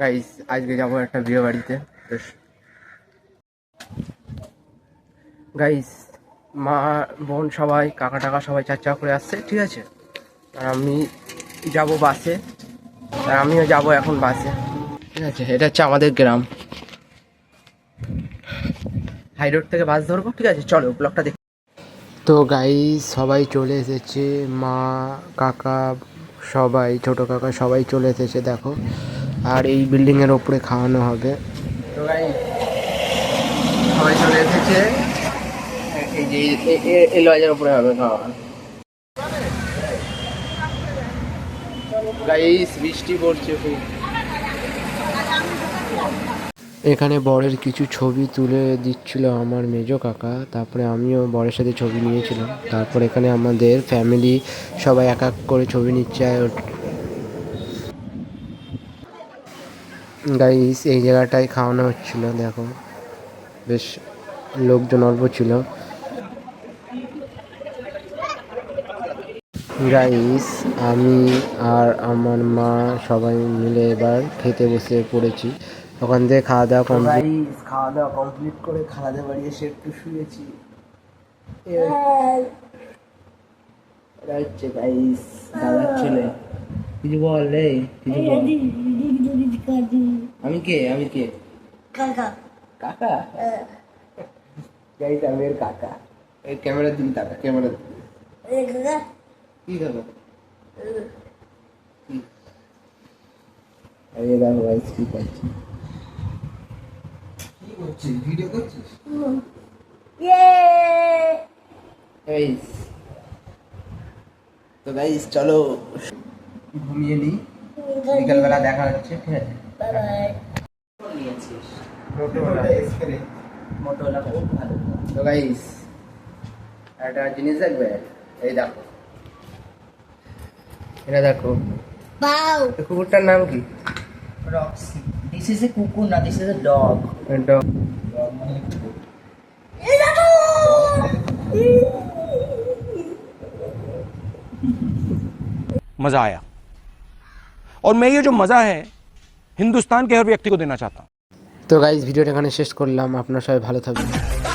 Guys আজকে যাব একটা বিয়ে বাড়িতে। গাইস মা, বোন সবাই, কাকা টাকা সবাই চার চাকা করে আসছে, ঠিক আছে? আর আমি যাব বাসে। আর আমিও যাব এখন বাসে। ঠিক আছে, এটা হচ্ছে আমাদের গ্রাম। হাই রোড থেকে বাস ধরবো, ঠিক আছে? চলো ব্লগটা দেখ। তো গাইস সবাই চলে এসেছে। মা, কাকা সবাই, ছোট কাকা সবাই চলে এসেছে, দেখো। আর এই বিল্ডিং এর ওপরে খাওয়ানো হবে। তো সবাই চলে এসেছে। এই যে এ- এ- এই লজের উপরে হবে খাওয়া। গাইস বৃষ্টি পড়ছে খুব। এখানে বরের কিছু ছবি তুলে দিচ্ছিল আমার মেজো কাকা। তারপরে আমিও বরের সাথে ছবি নিয়েছিলাম। তারপর এখানে আমাদের ফ্যামিলি সবাই এক এক করে ছবি নিচ্ছে। গাইস এই জায়গাটায় খাওয়ানো হচ্ছিল দেখো। বেশ লোকজন অল্প ছিল। গাইস আমি আর আমার মা সবাই মিলে এবার খেতে বসে পড়েছি। ওখান থেকে খাওয়া দাওয়া কমপ্লিট খাওয়া দাওয়া কমপ্লিট করে খাওয়া দাওয়া বাড়ি এসে একটু শুয়েছি। হচ্ছে গাইস দাদার ছেলে। কিছু বল রে কিছু বল। আমি কে? আমি কে? কাকা। গাইস আমি এর কাকা। এই ক্যামেরার দিকে তাকা ক্যামেরার দিকে। কি খাবে কি? এই দেখো গাইস কি করছি? কি করছিস? ভিডিও করছিস? গাইস তো গাইস চলো। ঘুমিয়ে নিই বিকালবেলা দেখা হচ্ছে ঠিক আছে মোটোলা খুব ভালো তো গাইস একটা জিনিস দেখবে এই দেখো এটা দেখো Wow. এই কুকুরটার নাম কি Roxy. This is a cuckoo, now this is a dog. এটা मज़ा आया और मैं ये जो मज़ा है हिंदुस्तान के हर व्यक्ति को देना चाहता हूँ তো গাইজ ভিডিওটা এখানে শেষ করলাম আপনার সবাই ভালো থাকবেন